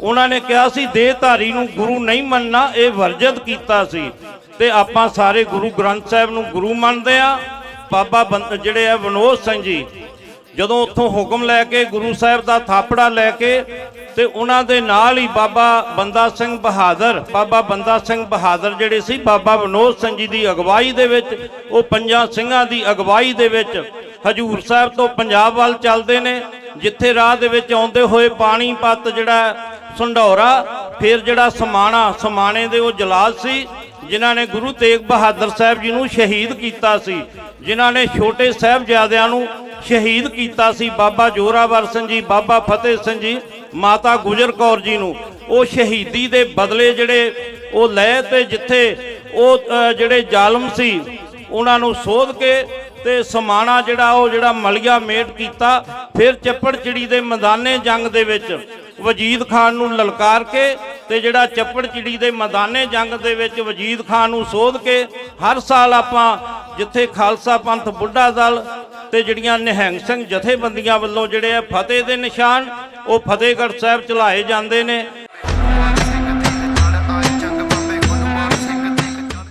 ਉਹਨਾਂ ਨੇ ਕਿਹਾ ਸੀ, ਦੇਹਧਾਰੀ ਨੂੰ ਗੁਰੂ ਨਹੀਂ ਮੰਨਣਾ, ਇਹ ਵਰਜਿਤ ਕੀਤਾ ਸੀ। ਤੇ ਆਪਾਂ ਸਾਰੇ ਗੁਰੂ ਗ੍ਰੰਥ ਸਾਹਿਬ ਨੂੰ ਗੁਰੂ ਮੰਨਦੇ ਆ ਬਾਬਾ ਬੰਦ- ਜਿਹੜੇ ਆ ਵਿਨੋਦ ਸਿੰਘ ਜੀ, ਜਦੋਂ ਉੱਥੋਂ ਹੁਕਮ ਲੈ ਕੇ, ਗੁਰੂ ਸਾਹਿਬ ਦਾ ਥਾਪੜਾ ਲੈ ਕੇ, ਤੇ ਉਹਨਾਂ ਦੇ ਨਾਲ ਹੀ ਬਾਬਾ ਬੰਦਾ ਸਿੰਘ ਬਹਾਦਰ, ਬਾਬਾ ਬੰਦਾ ਸਿੰਘ ਬਹਾਦਰ ਜਿਹੜੇ ਸੀ, ਬਾਬਾ ਵਿਨੋਦ ਸਿੰਘ ਜੀ ਦੀ ਅਗਵਾਈ ਦੇ ਵਿੱਚ, ਉਹ ਪੰਜਾਂ ਸਿੰਘਾਂ ਦੀ ਅਗਵਾਈ ਦੇ ਵਿੱਚ, ਹਜੂਰ ਸਾਹਿਬ ਤੋਂ ਪੰਜਾਬ ਵੱਲ ਚੱਲਦੇ ਨੇ, ਜਿੱਥੇ ਰਾਹ ਦੇ ਵਿੱਚ ਆਉਂਦੇ ਹੋਏ ਪਾਣੀਪਤ ਜਿਹੜਾ ਸੰਢੌਰਾ, ਫਿਰ ਜਿਹੜਾ ਸਮਾਣਾ, ਸਮਾਣੇ ਦੇ ਉਹ ਜਲਾਲ ਸੀ, ਜਿਨ੍ਹਾਂ ਨੇ ਗੁਰੂ ਤੇਗ ਬਹਾਦਰ ਸਾਹਿਬ ਜੀ ਨੂੰ ਸ਼ਹੀਦ ਕੀਤਾ ਸੀ, ਜਿਨ੍ਹਾਂ ਨੇ ਛੋਟੇ ਸਾਹਿਬਜ਼ਾਦਿਆਂ ਨੂੰ ਸ਼ਹੀਦ ਕੀਤਾ ਸੀ, ਬਾਬਾ ਜੋਰਾਵਰ ਸਿੰਘ ਜੀ, ਬਾਬਾ ਫਤਿਹ ਸਿੰਘ ਜੀ, ਮਾਤਾ ਗੁਜਰ ਕੌਰ ਜੀ ਨੂੰ। ਉਹ ਸ਼ਹੀਦੀ ਦੇ ਬਦਲੇ ਜਿਹੜੇ ਉਹ ਲੈ ਤੇ ਜਿੱਥੇ ਉਹ ਜਿਹੜੇ ਜ਼ਾਲਮ ਸੀ, ਉਹਨਾਂ ਨੂੰ ਸੋਧ ਕੇ ਤੇ ਸਮਾਣਾ ਜਿਹੜਾ ਉਹ ਜਿਹੜਾ ਮਲਿਆ ਮੇਟ ਕੀਤਾ, ਫਿਰ ਚੱਪੜ ਚਿੜੀ ਦੇ ਮੈਦਾਨੇ ਜੰਗ ਦੇ ਵਿੱਚ ਵਜੀਦ ਖਾਨ ਨੂੰ ਲਲਕਾਰ ਕੇ ਤੇ ਜਿਹੜਾ ਚੱਪੜ ਚਿੜੀ ਦੇ ਮੈਦਾਨੇ ਜੰਗ ਦੇ ਵਿੱਚ ਵਜੀਦ ਖਾਨ ਨੂੰ ਸੋਧ ਕੇ ਹਰ ਸਾਲ ਆਪਾਂ ਜਿੱਥੇ ਖਾਲਸਾ ਪੰਥ ਬੁੱਢਾ ਦਲ ਤੇ ਜਿਹੜੀਆਂ ਨਿਹੰਗ ਸਿੰਘ ਜਥੇਬੰਦੀਆਂ ਵੱਲੋਂ ਜਿਹੜੇ ਆ ਫਤਿਹ ਦੇ ਨਿਸ਼ਾਨ, ਉਹ ਫਤਿਹਗੜ੍ਹ ਸਾਹਿਬ ਚਲਾਏ ਜਾਂਦੇ ਨੇ।